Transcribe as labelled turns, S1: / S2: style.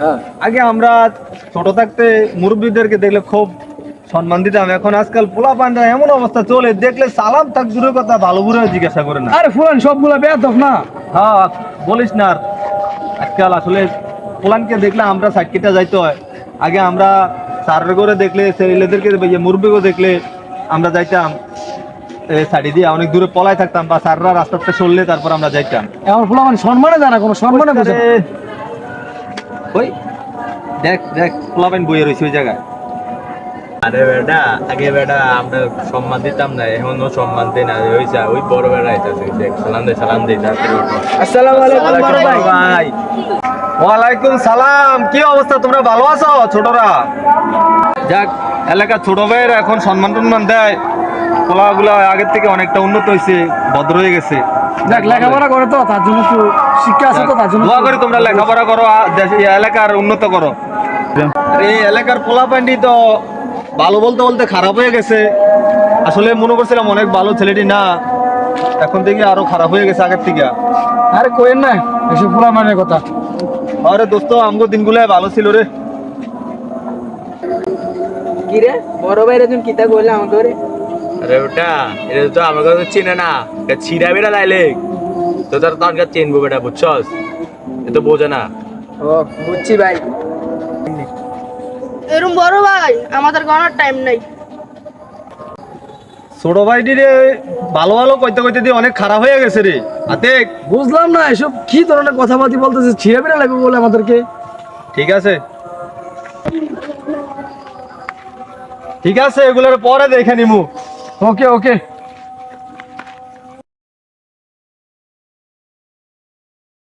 S1: হ্যাঁ।
S2: আগে আমরা ছোট থাকতে মুরব্বীদেরকে দেখলে খুব সম্মান দিতাম এখন আজকাল পোলা পান্ডা এমন অবস্থা চলে দেখলে সালাম থাক দূরের কথা ভালো করে জিজ্ঞাসা করে না।
S1: আরে ফুলান সবগুলা বেয়াদব না?
S2: হ্যাঁ বলিস না আজকাল আসলে পোলানকে দেখলে আমরা সাইকেলটা যাইতে হয়। আগে আমরা সারের করে দেখলে ছেলেদেরকে মুরব্বীকে দেখলে আমরা যাইতাম। সাইডে দিয়ে অনেক দূরে পলায় থাকতাম বা সাররা রাস্তাতে সরলে তারপর আমরা যাইতাম।
S1: এখন ফুলান সম্মানে জানা কোনো সম্মানে
S2: ওই দেখ দেখ পোলাপাইন বইয়ে রয়েছে ওই জায়গায়।
S3: আরে বেটা আগে বেটা আমরা সম্মান দিতাম না এখন সম্মান দেয় না। ওই যা ওই বড় বেটা আইতাছে দেখ সালাম দে সালাম দে
S1: আসসালামু আলাইকুম বড় ভাই।
S2: ভাই। ওয়ালাইকুম সালাম কি অবস্থা তোমরা ভালো আছো ছোটরা? যাক এলাকার ছোট ভাইয়ের এখন সম্মান টম্মান দেয়। পোলাগুলা আগের থেকে অনেকটা উন্নত হয়েছে ভদ্র হয়ে গেছে।
S1: দেখ লেখাপড়া করে তো তার জন্য একটু শিক্ষা আছে তো তার জন্য
S2: দোয়া করি তোমরা লেখাপড়া করো এই এলাকার উন্নত করো। এই এলাকার পোলা প্যান্ডি তো ভালো বলতে বলতে খারাপ হয়ে গেছে। আসলে মনে করছিলাম অনেক ভালো ছেলেটি না এখন থেকে আরও খারাপ হয়ে গেছে আগের থেকে।
S1: আরে কোয়েন না এসব মানের কথা।
S2: আরে দোস্ত আমগো দিনগুলো ভালো ছিল রে।
S4: কি রে বড় একজন কিতা কইলে আমাকে রে
S3: আরে ওটা এটা তো আমার কাছে চেনে না। এটা ছিড়া বেটা লাইলে তো তার তার কাছে চেনবো বেটা বুঝছস? এ তো বোঝে না।
S4: ও বুঝছি ভাই।
S5: এরম বড় ভাই আমাদের গণার টাইম নাই।
S2: ছোট ভাইটি রে ভালো ভালো কইতে কইতে দিয়ে অনেক খারাপ হয়ে গেছে রে। আতে
S1: বুঝলাম না এসব কি ধরনের কথা কথাবার্তি বলতেছে ছিঁড়ে বেড়ে লাগবে বলে আমাদেরকে।
S2: ঠিক আছে। ঠিক আছে এগুলোর পরে দেখে নিমু।
S1: Okay okay